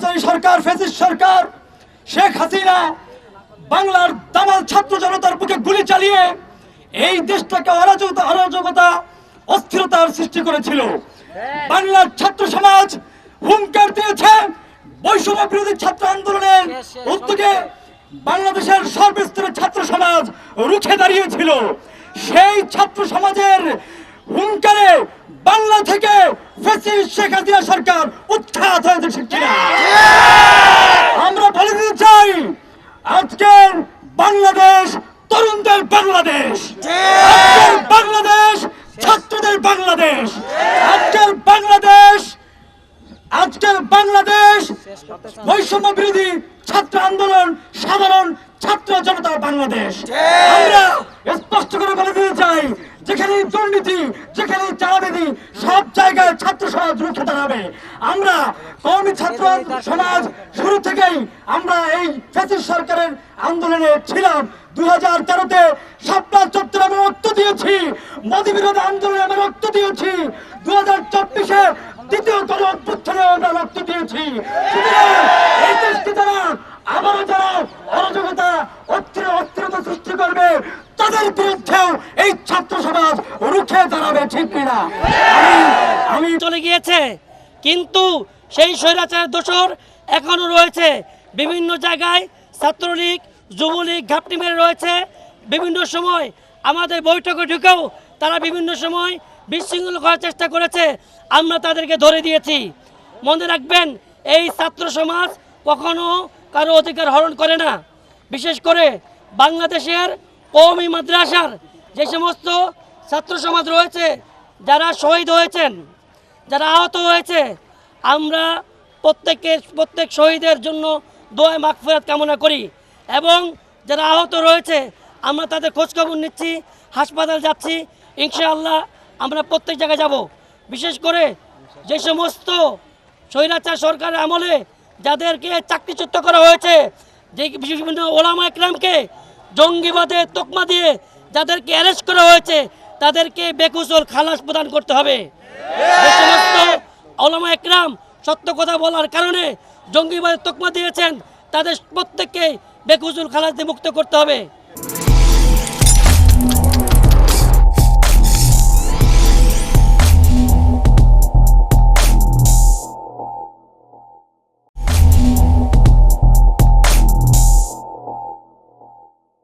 স্বৈরাচারী সরকার ফেসিস সরকার শেখ হাসিনা বাংলার দামাল ছাত্র জনতার বুকে গুলি চালিয়ে এই দেশটাকে অরাজকতা অরাজকতা অস্থিরতার সৃষ্টি করেছিল। বাংলার ছাত্র সমাজ হুঙ্কার দিয়েছে বৈষম্য বিরোধী ছাত্র আন্দোলনের উদ্যোগে বাংলাদেশের সর্বস্তরের ছাত্র সমাজ রুখে দাঁড়িয়েছিল। সেই ছাত্র সমাজের হুঙ্কারে বাংলা থেকে শেখ হাসিনা সরকার উৎখাত হয়েছে ঠিক কিনা? আমরা বলে দিতে চাই আজকের বাংলাদেশ তরুণদের বাংলাদেশ। আজকের বাংলাদেশ ছাত্রদের বাংলাদেশ। আজকের বাংলাদেশ আজকের বাংলাদেশ বৈষম্য বিরোধী ছাত্র আন্দোলন সাধারণ ছাত্র জনতার বাংলাদেশ। আমরা স্পষ্ট করে বলে দিতে চাই যেখানে দুর্নীতি, যেখানে চাঁদাবাজি, সব জায়গায় ছাত্র সমাজ রুখে দাঁড়াবে। আমরা কওমি ছাত্র সমাজ শুরু থেকেই আমরা এই ফ্যাসিস্ট সরকারের আন্দোলনে ছিলাম। দুই হাজার তেরোতে সাপলা চত্বরে আমরা রক্ত দিয়েছি। মোদী বিরোধী আন্দোলনে আমরা রক্ত দিয়েছি। দু হাজার চব্বিশে দ্বিতীয় তল অভ্যুত্থানে আমরা রক্ত দিয়েছি। এই দেশকে যারা, আবারও যারা অরাজকতা, অস্থির অস্থিরতা সৃষ্টি করবে তাদের বিরুদ্ধেও এই ছাত্র সমাজ রুখে দাঁড়াবে ঠিক কিনা? আমি চলে গিয়েছে। কিন্তু সেই স্বৈরাচারের দোষর এখনও রয়েছে। বিভিন্ন জায়গায় ছাত্রলীগ, যুবলীগ ঘাপটি মেরে রয়েছে। বিভিন্ন সময় আমাদের বৈঠকে ঢুকেও তারা বিভিন্ন সময় বিশৃঙ্খল করার চেষ্টা করেছে। আমরা তাদেরকে ধরে দিয়েছি। মনে রাখবেন, এই ছাত্র সমাজ কখনো কারও অধিকার হরণ করে না। বিশেষ করে বাংলাদেশের কওমি মাদ্রাসার যে সমস্ত ছাত্র সমাজ রয়েছে, যারা শহীদ হয়েছেন, যারা আহত হয়েছে, আমরা প্রত্যেকের, প্রত্যেক শহীদের জন্য দোয়া মাগফিরাত কামনা করি এবং যারা আহত রয়েছে, আমরা তাদের খোঁজখবর নিচ্ছি, হাসপাতাল যাচ্ছি, ইনশাআল্লাহ আমরা প্রত্যেক জায়গায় যাব। বিশেষ করে যে সমস্ত স্বৈরাচার সরকারের আমলে যাদেরকে চাকরিচ্যুত করা হয়েছে, যে বিভিন্ন ওলামা একরামকে জঙ্গিবাদের তকমা দিয়ে যাদেরকে অ্যারেস্ট করা হয়েছে তাদেরকে বেকুসল খালাস প্রদান করতে হবে। যে সমস্ত ওলামা একরাম সত্য কথা বলার কারণে জঙ্গিবাদের তকমা দিয়েছেন তাদের প্রত্যেককে বেকুসুল খালাস দিয়ে মুক্ত করতে হবে।